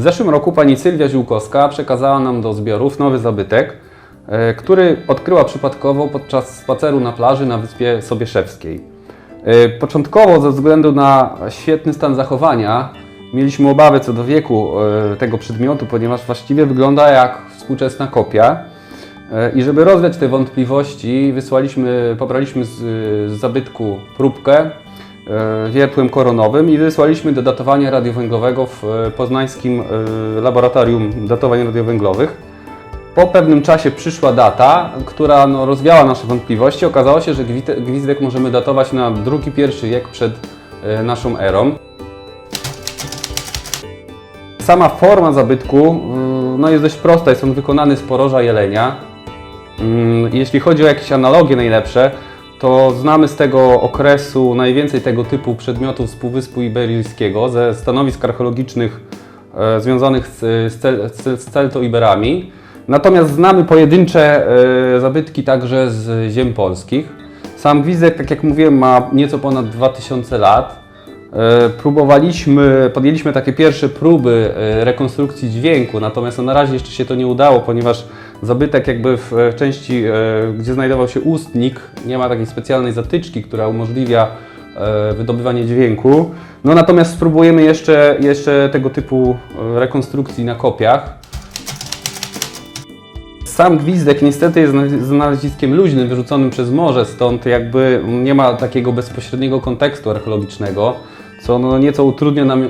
W zeszłym roku pani Sylwia Ziółkowska przekazała nam do zbiorów nowy zabytek, e, który odkryła przypadkowo podczas spaceru na plaży na wyspie Sobieszewskiej. E, Początkowo ze względu na świetny stan zachowania mieliśmy obawy co do wieku e, tego przedmiotu, ponieważ właściwie wygląda jak współczesna kopia. I żeby rozwiać te wątpliwości, wysłaliśmy, pobraliśmy z, z zabytku próbkę wiertłem koronowym i wysłaliśmy do datowania radiowęglowego w e, poznańskim e, laboratorium datowań radiowęglowych. Po pewnym czasie przyszła data, która no, rozwiała nasze wątpliwości. Okazało się, że gwizdek możemy datować na drugi, pierwszy wiek przed e, naszą erą. Sama forma zabytku y, no, jest dość prosta, jest on wykonany z poroża jelenia. Mm, Jeśli chodzi o jakieś analogie najlepsze, to znamy z tego okresu najwięcej tego typu przedmiotów z Półwyspu Iberyjskiego, ze stanowisk archeologicznych e, związanych z, z, z, z Celto-Iberami. Natomiast znamy pojedyncze e, zabytki także z ziem polskich. Sam gwizdek, tak jak mówiłem, ma nieco ponad 2000 lat. E, Próbowaliśmy, podjęliśmy takie pierwsze próby e, rekonstrukcji dźwięku, natomiast no, na razie jeszcze się to nie udało, ponieważ zabytek jakby w e, części, gdzie znajdował się ustnik, nie ma takiej specjalnej zatyczki, która umożliwia wydobywanie dźwięku. No natomiast spróbujemy jeszcze, jeszcze tego typu rekonstrukcji na kopiach. Sam gwizdek niestety jest zna- znaleziskiem luźnym, wyrzuconym przez morze, stąd jakby nie ma takiego bezpośredniego kontekstu archeologicznego, co no nieco utrudnia nam e,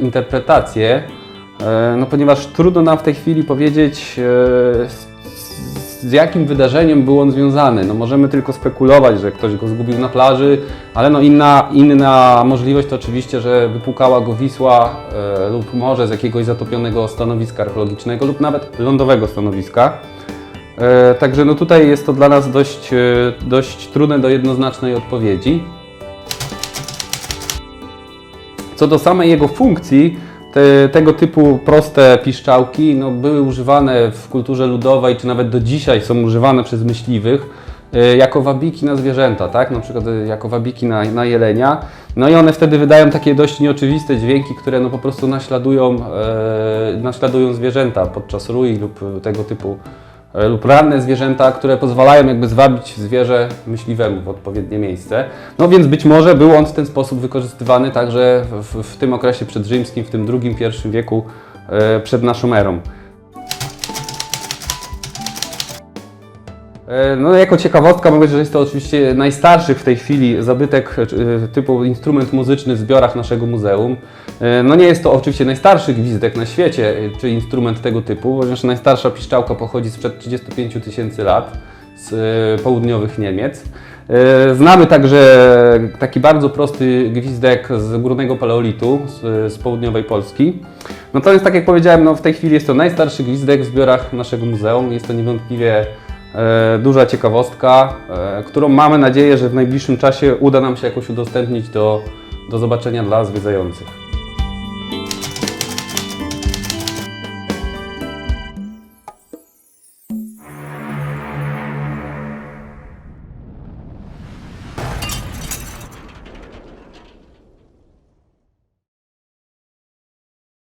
interpretację, e, no ponieważ trudno nam w tej chwili powiedzieć e, z, z jakim wydarzeniem był on związany. No możemy tylko spekulować, że ktoś go zgubił na plaży, ale no inna, inna możliwość to oczywiście, że wypłukała go Wisła e, lub morze z jakiegoś zatopionego stanowiska archeologicznego lub nawet lądowego stanowiska. E, Także no tutaj jest to dla nas dość, e, dość trudne do jednoznacznej odpowiedzi. Co do samej jego funkcji, te, tego typu proste piszczałki no, były używane w kulturze ludowej, czy nawet do dzisiaj są używane przez myśliwych e, jako wabiki na zwierzęta, tak? Na przykład e, jako wabiki na, na jelenia. No i one wtedy wydają takie dość nieoczywiste dźwięki, które no po prostu naśladują, e, naśladują zwierzęta podczas rui lub tego typu lub ranne zwierzęta, które pozwalają jakby zwabić zwierzę myśliwemu w odpowiednie miejsce. No więc być może był on w ten sposób wykorzystywany także w, w tym okresie przedrzymskim, w tym drugim, pierwszym wieku e, przed naszą erą. No, jako ciekawostka mogę powiedzieć, że jest to oczywiście najstarszy w tej chwili zabytek e, typu instrument muzyczny w zbiorach naszego muzeum. E, No nie jest to oczywiście najstarszy gwizdek na świecie, e, czy instrument tego typu, ponieważ najstarsza piszczałka pochodzi sprzed 35 000 tysięcy lat z e, południowych Niemiec. E, Znamy także taki bardzo prosty gwizdek z górnego paleolitu, z, z południowej Polski. Natomiast tak jak powiedziałem, no w tej chwili jest to najstarszy gwizdek w zbiorach naszego muzeum. Jest to niewątpliwie e, duża ciekawostka, e, którą mamy nadzieję, że w najbliższym czasie uda nam się jakoś udostępnić do, do zobaczenia dla zwiedzających.